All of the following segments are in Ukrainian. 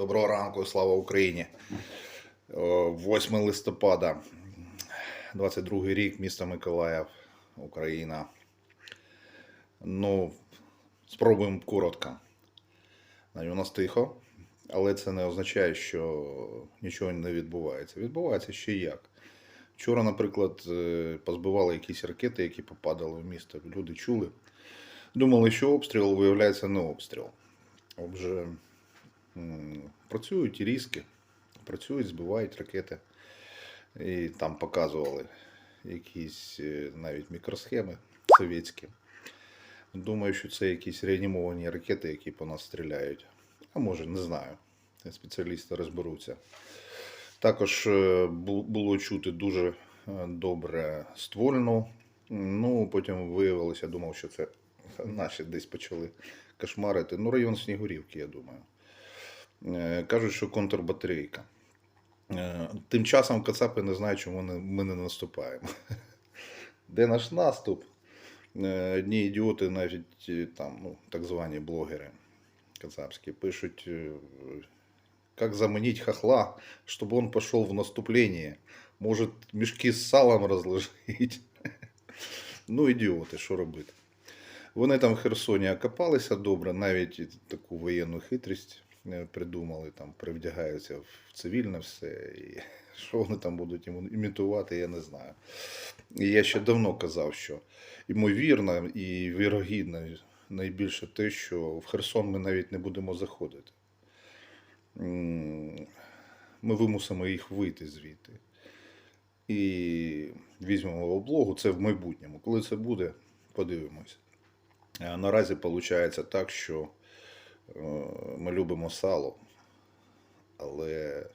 Доброго ранку, слава Україні. 8 листопада, 22 рік, місто Миколаїв, Україна. Ну, спробуємо коротко. У нас тихо, але це не означає, що нічого не відбувається. Відбувається ще як. Вчора, наприклад, е, позбивали якісь ракети, які попадали в місто. Люди чули. Думали, що обстріл, виявляється, не обстріл. Отже, працюють і різки, працюють, збивають ракети. І там показували якісь е, навіть мікросхеми совєтські. Думаю, що це якісь реанімовані ракети, які по нас стріляють. А може, не знаю. Спеціалісти розберуться. Також е, було чути дуже е, добре ствольну. Ну, потім виявилося, думав, що це наші десь почали кошмарити. Ну, район Снігурівки, я думаю. Е, Кажуть, що контрбатарейка. Е, Тим часом Кацапи не знають, чому ми не наступаємо. Де наш наступ? Е, Одні ідіоти, навіть там, ну, так звані блогери кацапські, пишуть, как заменить хохла, чтобы он пошел в наступление. Может, мешки з салом розложить. Ну, ідіоти, що робити. Вони там в Херсоні окопалися добре, навіть таку воєнну хитрість придумали, там привдягаються в цивільне все. І що вони там будуть імітувати, я не знаю. І я ще давно казав, що ймовірно і вірогідно найбільше те, що в Херсон ми навіть не будемо заходити. Ми вимусимо їх вийти звідти. І візьмемо облогу. Це в майбутньому. Коли це буде, подивимось. Наразі виходить так, що е, ми любимо сало, але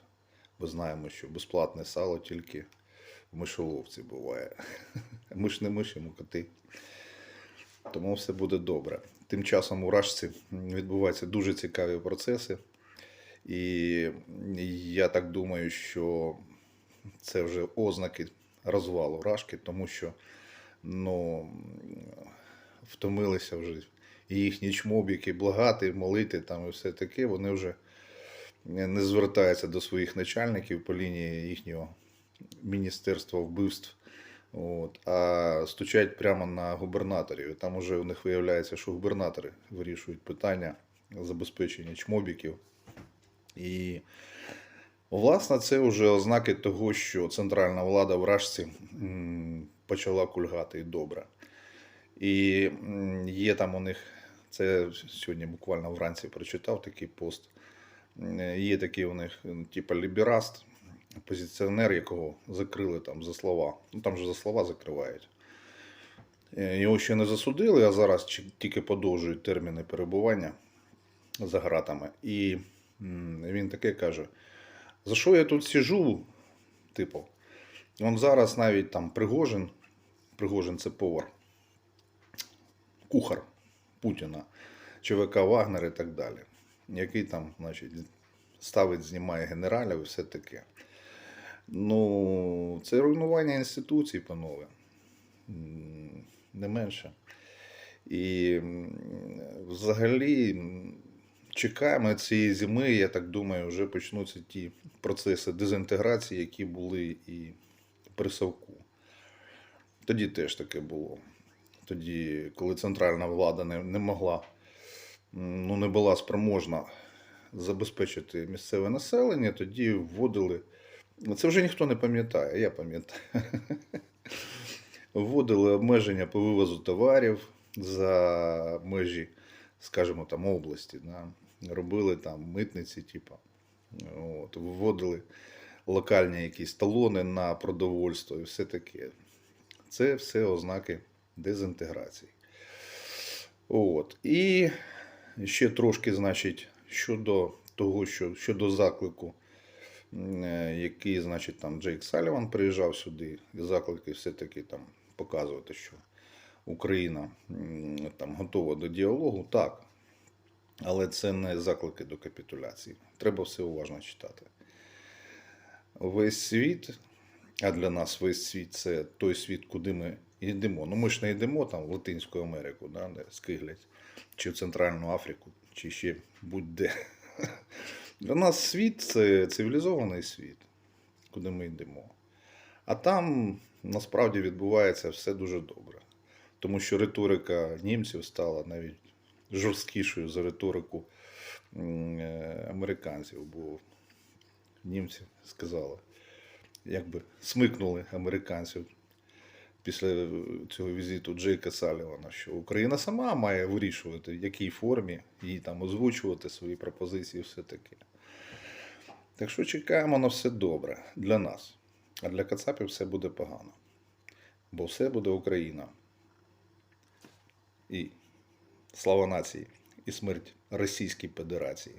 ми знаємо, що безплатне сало тільки в мишоловці буває. Ми ж не мишимо коти. Тому все буде добре. Тим часом у Рашці відбуваються дуже цікаві процеси. І я так думаю, що це вже ознаки розвалу Рашки, тому що ну, втомилися вже і їхні чмобіки благати, молити там і все таке. Вони вже не звертаються до своїх начальників по лінії їхнього міністерства вбивств. От, а стучать прямо на губернаторів. Там уже у них виявляється, що губернатори вирішують питання забезпечення чмобіків. І, власне, це вже ознаки того, що центральна влада в Рашці м, почала кульгати і добре. І є там у них, це сьогодні буквально вранці прочитав такий пост. Є такий у них, м, типа лібераст, опозиціонер, якого закрили там за слова. Ну там же за слова закривають. Е, Його ще не засудили, а зараз тільки подовжують терміни перебування за гратами. І він таке каже: за що я тут сижу? Типу, он зараз навіть там Пригожин, Пригожин це повар, кухар Путіна, ЧВК Вагнер і так далі, який там, значить, ставить, знімає генералів і все таке. Ну, це руйнування інституцій, панове. Не менше. І взагалі чекаємо цієї зими, я так думаю, вже почнуться ті процеси дезінтеграції, які були і при Савку. Тоді теж таке було. Тоді, коли центральна влада не, не могла, ну не була спроможна забезпечити місцеве населення, тоді вводили. Ну, Це вже ніхто не пам'ятає, я пам'ятаю. Вводили обмеження по вивозу товарів за межі, скажімо, там області. Да? Робили там митниці, типу. От, вводили локальні якісь талони на продовольство і все таке. Це все ознаки дезінтеграції. От. І ще трошки, значить, щодо того, що щодо заклику, е, який, значить, там Джейк Саліван приїжджав сюди, і заклики все-таки там показувати, що Україна там готова до діалогу, так. Але це не заклики до капітуляції. Треба все уважно читати. Весь світ, а для нас весь світ це той світ, куди ми йдемо. Ну ми ж не йдемо там в Латинську Америку, да, де скиглять, чи в Центральну Африку, чи ще будь-де. Для нас світ це цивілізований світ, куди ми йдемо. А там насправді відбувається все дуже добре. Тому що риторика німців стала навіть жорсткішою за риторику е, американців, бо німці сказали, якби смикнули американців після цього візиту Джейка Салівана, що Україна сама має вирішувати, в якій формі їй там озвучувати свої пропозиції, все таке. Так що чекаємо на все добре для нас. А для Кацапів все буде погано. Бо все буде Україна. І слава нації, і смерть Російській Федерації.